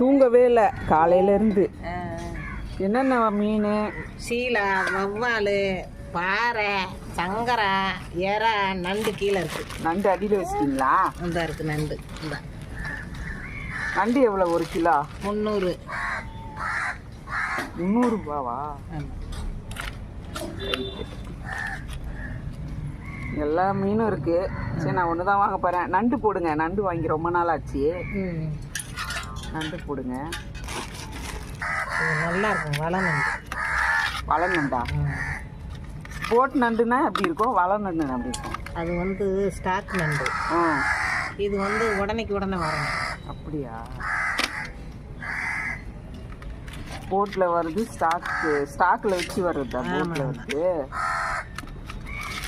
தூங்கவே இல்லை காலையிலேருந்து. என்னென்ன மீன்? சீலா வவ்வால் பாறை சங்கரா எறா நண்டு கீழே இருக்கு. நண்டு அடியில் வச்சிட்டிங்களா? இந்த இருக்கு நண்டு இந்த. நண்டு எவ்வளோ ஒரு கிலோ? முந்நூறு. முந்நூறுபாவா எல்லா மீனும் இருக்கு. சரி நான் ஒன்று தான் வாங்க போகிறேன் நண்டு போடுங்க நண்டு வாங்கி ரொம்ப நாள் ஆச்சு. நண்டு போடுங்க. நல்லா இருக்கும் வள நண்டு. வள நண்டா? போட் நண்டுனா எப்படி இருக்கும்? வள நண்டுனா எப்படி இருக்கும்? அது வந்து ஸ்டாக் நண்டு. இது வந்து உடனேக்கு உடனே வரணும் அப்படியா? போட்டில் வருது ஸ்டாக்கு ஸ்டாக்கில் வச்சு வருதா போட்டில் வருது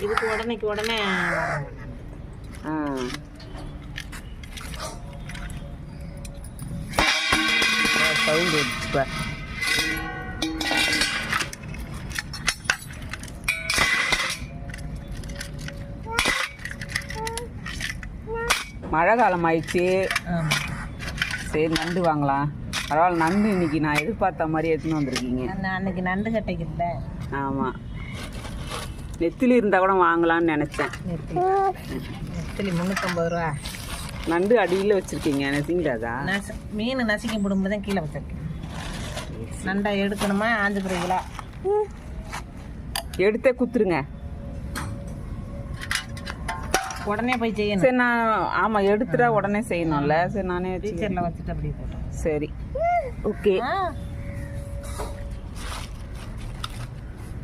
இதுக்கு உடனேக்கு உடனே வரணும் சவுண்ட் இப்போ மழை காலம் ஆயிடுச்சு சரி நண்டு வாங்கலாம். பரவாயில்ல நண்டு இன்னைக்கு நான் எதிர்பார்த்த மாதிரி எடுத்துன்னு வந்திருக்கீங்க. அன்னைக்கு நண்டு கட்டைக்கு ஆமாம் நெத்திலி இருந்தால் கூட வாங்கலாம்னு நினச்சேன். நெத்திலி. நெத்திலி முந்நூற்றம்பது ரூபா. நண்டு அடியில் வச்சுருக்கீங்க நெத்திங்கிறாதா நச மீன் நசுக்கி போடும்போது தான் கீழே வச்சிருக்கேன். நண்டை எடுக்கணுமா ஆஞ்சு கிலோ எடுத்தே குத்துருங்க. உடனே போய் செய்யணும். சரி நான் ஆமாம் எடுத்துட்டா உடனே செய்யணும்ல. சரி நானே. டீச்சரில் வச்சுட்டு அப்படியே போட்டோம். சரி. ஓகே.